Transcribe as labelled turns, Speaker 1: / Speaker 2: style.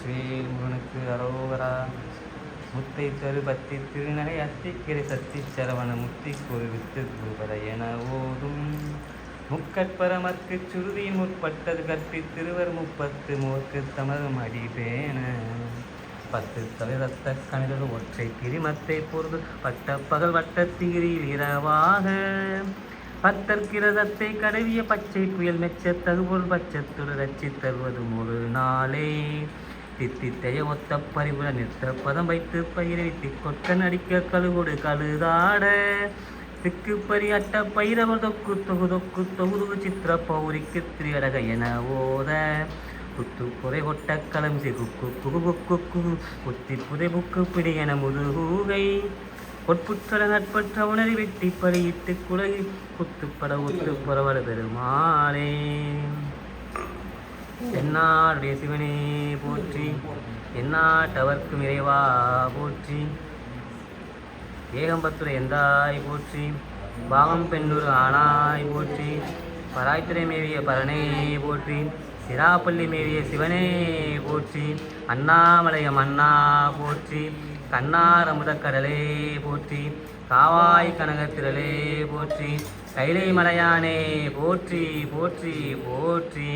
Speaker 1: வெற்றிவேல் முருகனுக்கு அரோகரா. முத்தை தரு பத்தி திருநகை அத்திக்கிரை சத்தி சரவண முத்தி ஒரு வித்து குருபர என ஓதும். முக்கற்பரமற்கு சுருதியின் முற்பட்டது கற்பி திருவர் முப்பத்து மூர்க்கு தமது அடிபேன பத்து தலைரத்த கணிதர் ஒற்றை கிரிமத்தை பொருது பட்ட பகல் வட்டத்திகிரியில் இரவாக. பத்தற்கிரதத்தை கடவிய பச்சை புயல் மெச்ச தகுபொருள் பச்சத்துடன் ரச்சி தருவது ஒரு நாளே. தித்தித்தைய ஒத்த பறிவுல நிறுத்த பதம் வைத்து பயிரை வித்தி கொட்ட நடிக்க கழுவோடு கழுதாட. திக்கு பரியட்ட பயிரவர் தொக்கு தொகு தொக்கு தொகுது சித்திர பௌரிக்கு திரியடக என ஓத. குத்து புதை ஒட்ட களம் சிகுக்கு குகு குக்கு குகு குத்தி புதை புக்கு பிடி என முதுகூகை. பொற்புற்ற நட்பற்ற உணரி வெட்டி பலியிட்டு குலகி குத்துப்பட ஒத்து புறவர பெருமாளே. என்னாருடைய சிவனே போற்றி எந்நாட்டவர்க்கும் இறைவா போற்றி. ஏகம்பத்துரை எந்தாய் போற்றி. பாகம் பெண்ணூர் ஆனாய் போற்றி. பராய்த்துறை மேவிய பரனே போற்றி. சிராப்பள்ளி மேவிய சிவனே போற்றி. அண்ணாமலையம் அண்ணா போற்றி. கண்ணார் அமுதக்கடலே போற்றி. காவாய் கனகத்திரளே போற்றி. கைலை மலையானே போற்றி போற்றி போற்றி.